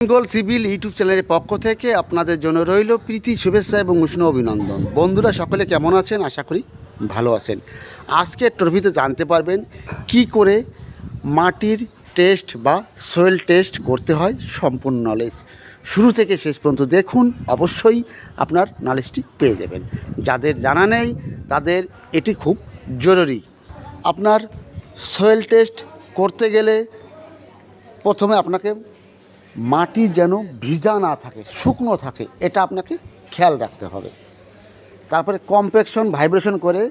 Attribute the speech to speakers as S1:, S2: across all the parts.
S1: Bengal civil YouTube চ্যানেলের পক্ষ থেকে আপনাদের জন্য রইল প্রীতি, শুভেচ্ছা এবং উষ্ণ অভিনন্দন। বন্ধুরা, সকলে কেমন আছেন? আশা করি ভালো আছেন। আজকের ট্রফিতে জানতে পারবেন কি করে মাটির টেস্ট বা সোয়েল টেস্ট করতে হয় সম্পূর্ণ নলেজ শুরু থেকে শেষ পর্যন্ত দেখুন, অবশ্যই আপনার নলেজটি পেয়ে যাবেন। যাদের জানা নেই, তাদের এটি খুব জরুরি। আপনার সোয়েল টেস্ট করতে গেলে প্রথমে আপনাকে মাটি যেন ভিজা না থাকে, শুকনো থাকে, এটা আপনাকে খেয়াল রাখতে হবে। তারপরে কম্প্যাকশন ভাইব্রেশন করে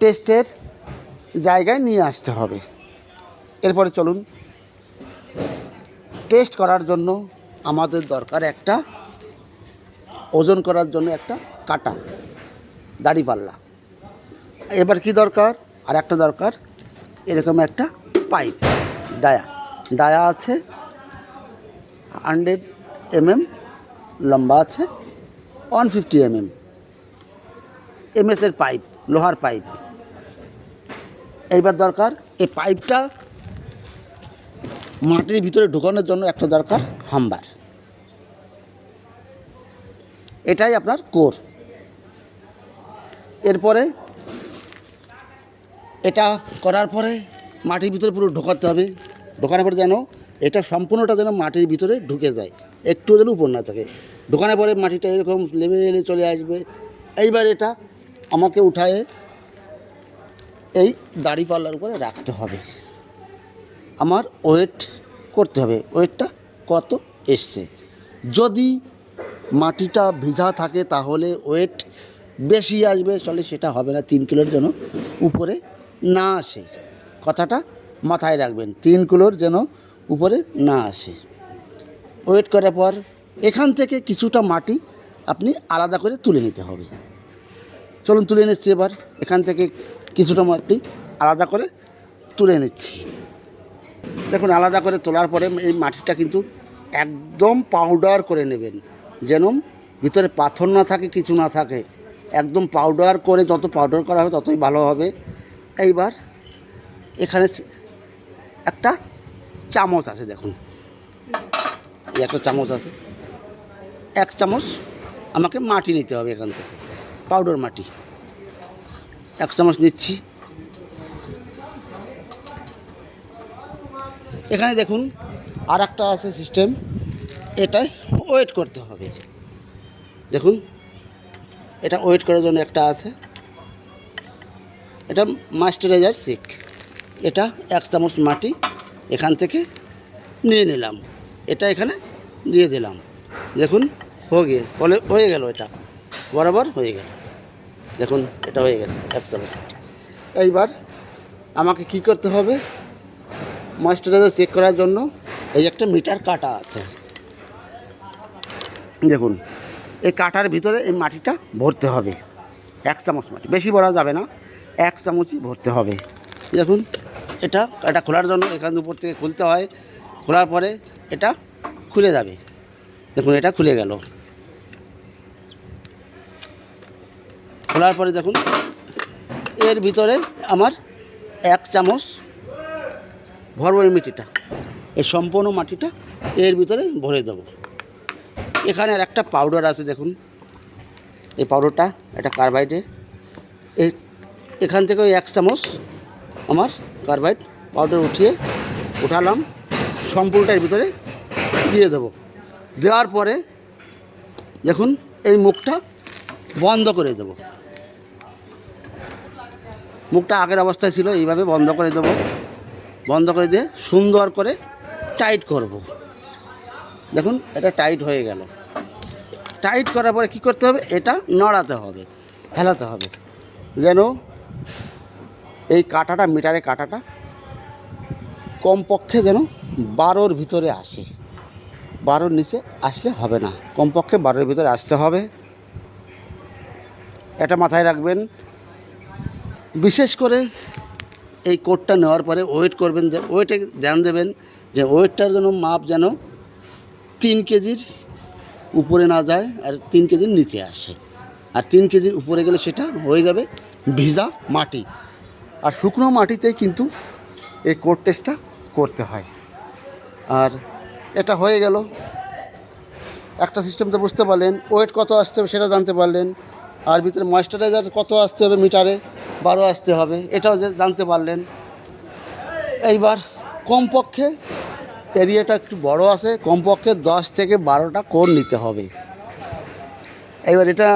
S1: টেস্টের জায়গায় নিয়ে আসতে হবে। এরপরে চলুন টেস্ট করার জন্য আমাদের দরকার একটা, ওজন করার জন্য একটা কাটা দাড়িপাল্লা এবার কি দরকার? আর একটা দরকার, এরকম একটা পাইপ ডায়া। ডায়া আছে হান্ড্রেড এমএম, লম্বা আছে, ওয়ান ফিফটি এম এমএম এমএসের পাইপ, লোহার পাইপ। এইবার দরকার, এই পাইপটা মাটির ভিতরে ঢোকানোর জন্য একটা দরকার হাম্বার। এটাই আপনার কোর। এরপরে এটা করার পরে মাটির ভিতরে পুরো ঢোকাতে হবে। ঢোকানোর পরে যেন এটা সম্পূর্ণটা যেন মাটির ভিতরে ঢুকে যায়। একটু যেন উপর না থাকে। ঢোকানোর পরে মাটিটা এরকম লেভেলে চলে আসবে। এইবার এটা আমাকে উঠায়ে এই দাড়ি পাল্লার উপরে রাখতে হবে। আমার ওয়েট করতে হবে। ওয়েটটা কত এসছে? যদি মাটিটা ভিজা থাকে তাহলে ওয়েট বেশি আসবে চলে সেটা হবে না। তিন কিলোর যেন উপরে না আসে। কথাটা মাথায় রাখবেন। তিন কিলোর যেন উপরে না আসে। ওয়েট করার পর এখান থেকে কিছুটা মাটি আপনি আলাদা করে তুলে নিতে হবে। চলুন তুলে নিচ্ছি এবার। এখান থেকে কিছুটা মাটি আলাদা করে তুলে নিচ্ছি। দেখুন, আলাদা করে তোলার পরে এই মাটিটা কিন্তু একদম পাউডার করে নেবেন। যেন ভিতরে পাথর না থাকে, কিছু না থাকে। একদম পাউডার করে যত পাউডার করা হবে ততই ভালো হবে। এইবার এখানে একটা চামচ আছে দেখুন। একটা চামচ আছে। এক চামচ আমাকে মাটি নিতে হবে এখান থেকে, পাউডার মাটি। এক চামচ নিচ্ছি। এখানে দেখুন আর একটা আছে সিস্টেম এটাই ওয়েট করতে হবে। দেখুন, এটা ওয়েট করার জন্য একটা আছে। এটা মাস্টারাইজার সিক এটা এক চামচ মাটি। এখান থেকে নিয়ে নিলাম। এটা এখানে দিয়ে দিলাম। দেখুন, হয়ে গিয়ে হয়ে গেল এটা। বরাবর হয়ে গেল। দেখুন, এটা হয়ে গেছে এক চামচ এইবার আমাকে কি করতে হবে? ময়েশ্চারাইজার চেক করার জন্য এই একটা মিটার কাটা আছে। দেখুন, এই কাটার ভিতরে এই মাটিটা ভরতে হবে। এক চামচ মাটি, বেশি ভরা যাবে না, এক চামচই ভরতে হবে। দেখুন এটা এটা খোলার জন্য এখান উপর থেকে খুলতে হয়। খোলার পরে এটা খুলে যাবে। দেখুন, এটা খুলে গেল। খোলার পরে দেখুন, এর ভিতরে আমার এক চামচ ভরবো এই মাটিটা, এই সম্পূর্ণ মাটিটা এর ভিতরে ভরে দেবো। এখানে আর একটা পাউডার আছে, দেখুন। এই পাউডারটা এটা কার্বাইডে এই, এখান থেকে ওই এক চামচ আমার কার্বাইড পাউডার উঠিয়ে উঠালাম সম্পূর্ণটার ভিতরে দিয়ে দেবো। দেওয়ার পরে দেখুন, এই মুখটা বন্ধ করে দেবো। মুখটা আগের অবস্থায় ছিল, এইভাবে বন্ধ করে দেবো। বন্ধ করে দিয়ে সুন্দর করে টাইট করব। দেখুন, এটা টাইট হয়ে গেল। টাইট করার পরে কী করতে হবে? এটা নড়াতে হবে, হেলাতে হবে। যেন এই কাটাটা মিটারে কাটাটা কমপক্ষে যেন বারোর ভিতরে আসে। বারোর নিচে আসলে হবে না। কমপক্ষে বারোর ভিতরে আসতে হবে। এটা মাথায় রাখবেন। বিশেষ করে এই কোটটা নেওয়ার পরে ওয়েট করবেন যে, ওয়েটে ধ্যান দেবেন যে ওয়েটটার যেন মাপ যেন তিন কেজির উপরে না যায় আর তিন কেজির নিচে আসে। আর তিন কেজির উপরে গেলে সেটা হয়ে যাবে ভিজা মাটি। আর শুকনো মাটিতেই কিন্তু এই কোট টেস্টটা করতে হয়। আর এটা হয়ে গেল। একটা সিস্টেম তো বুঝতে পারলেন ওয়েট কত আসতে হবে সেটা জানতে পারলেন, আর ভিতরে ময়েশ্চারাইজার কত আসতে হবে মিটারে বারো আসতে হবে, এটাও জানতে পারলেন। এইবার কমপক্ষে এরিয়াটা একটু বড় আছে, কমপক্ষে দশ থেকে বারোটা কোর নিতে হবে। এবার এটা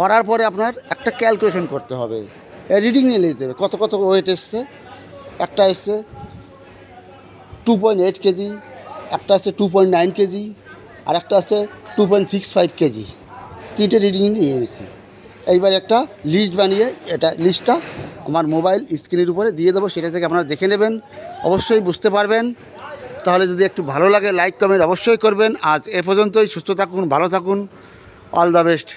S1: করার পরে আপনার একটা ক্যালকুলেশন করতে হবে। রিডিং নিয়ে নিতে হবে। কত কত ওয়েট এসছে? একটা এসছে টু পয়েন্ট এইট কেজি একটা আছে টু পয়েন্ট নাইন কেজি আর একটা আছে two point six five kg তিনটে রিডিং নিয়ে নিয়েছি। এইবার একটা লিস্ট বানিয়ে এটা লিস্টটা আমার মোবাইল স্ক্রিনের উপরে দিয়ে দেবো। সেটা থেকে আপনারা দেখে নেবেন। অবশ্যই বুঝতে পারবেন। তাহলে যদি একটু ভালো লাগে লাইক কমেন্ট অবশ্যই করবেন। আজ এ পর্যন্তই। সুস্থ থাকুন, ভালো থাকুন। All the best